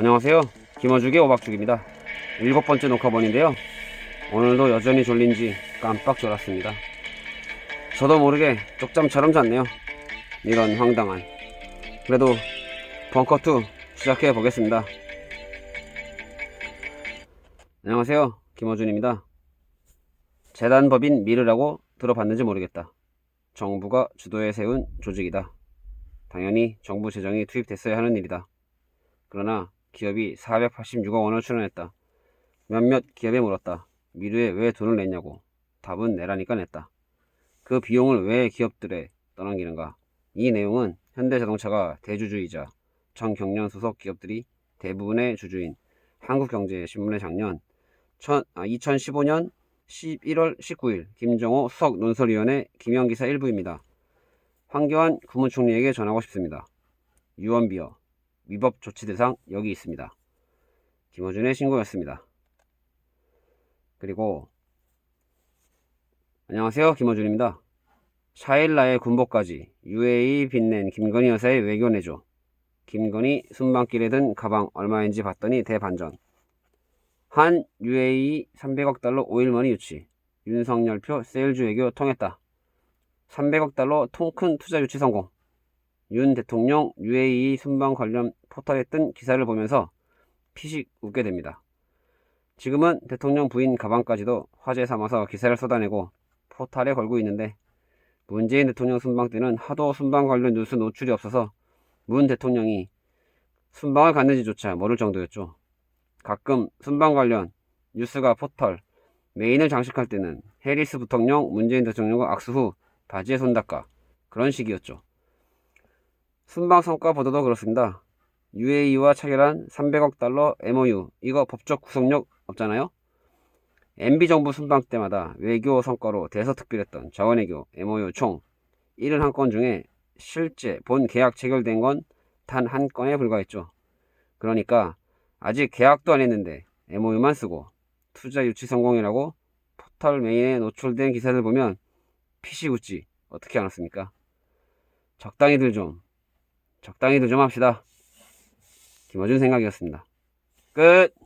안녕하세요. 김어죽의 오박죽입니다. 일곱 번째 녹화본인데요. 오늘도 여전히 졸린지 깜빡 졸았습니다. 저도 모르게 쪽잠처럼 잤네요. 이런 황당한. 그래도 벙커2 시작해 보겠습니다. 안녕하세요. 김어준입니다. 재단법인 미르라고 들어봤는지 모르겠다. 정부가 주도해 세운 조직이다. 당연히 정부 재정이 투입됐어야 하는 일이다. 그러나 기업이 486억 원을 출연했다. 몇몇 기업에 물었다. 미르에 왜 돈을 냈냐고. 답은 내라니까 냈다. 그 비용을 왜 기업들에 떠넘기는가? 이 내용은 현대자동차가 대주주이자 정경련 소속 기업들이 대부분의 주주인 한국경제신문의 작년 2015년 11월 19일 김정호 수석 논설위원회 김영기사 일부입니다. 황교안 국무총리에게 전하고 싶습니다. 유언비어 위법 조치 대상 여기 있습니다. 김어준의 신고였습니다. 그리고 안녕하세요 김어준입니다. 샤일라의 군복까지 UAE 빛낸 김건희 여사의 외교 내조 김건희 순방길에 든 가방 얼마인지 봤더니 대반전 한 UAE 300억 달러 오일머니 유치 윤석열표 세일즈 외교 통했다. 300억 달러 통큰 투자 유치 성공 윤 대통령 UAE 순방 관련 포털에 뜬 기사를 보면서 피식 웃게 됩니다. 지금은 대통령 부인 가방까지도 화제 삼아서 기사를 쏟아내고 포탈에 걸고 있는데 문재인 대통령 순방 때는 하도 순방 관련 뉴스 노출이 없어서 문 대통령이 순방을 갔는지조차 모를 정도였죠. 가끔 순방 관련 뉴스가 포털 메인을 장식할 때는 해리스 부통령 문재인 대통령과 악수 후 바지에 손 닦아 그런 식이었죠. 순방 성과 보도도 그렇습니다. UAE와 체결한 300억 달러 MOU 이거 법적 구속력 없잖아요. MB 정부 순방 때마다 외교 성과로 대서특필했던 자원외교 MOU 총 71건 중에 실제 본 계약 체결된 건 단 한 건에 불과했죠. 그러니까 아직 계약도 안 했는데 MOU만 쓰고 투자 유치 성공이라고 포털 메인에 노출된 기사들 보면 피시 웃지 어떻게 알았습니까? 적당히들 좀 적당히들 좀 합시다. 김어준 생각이었습니다. 끝!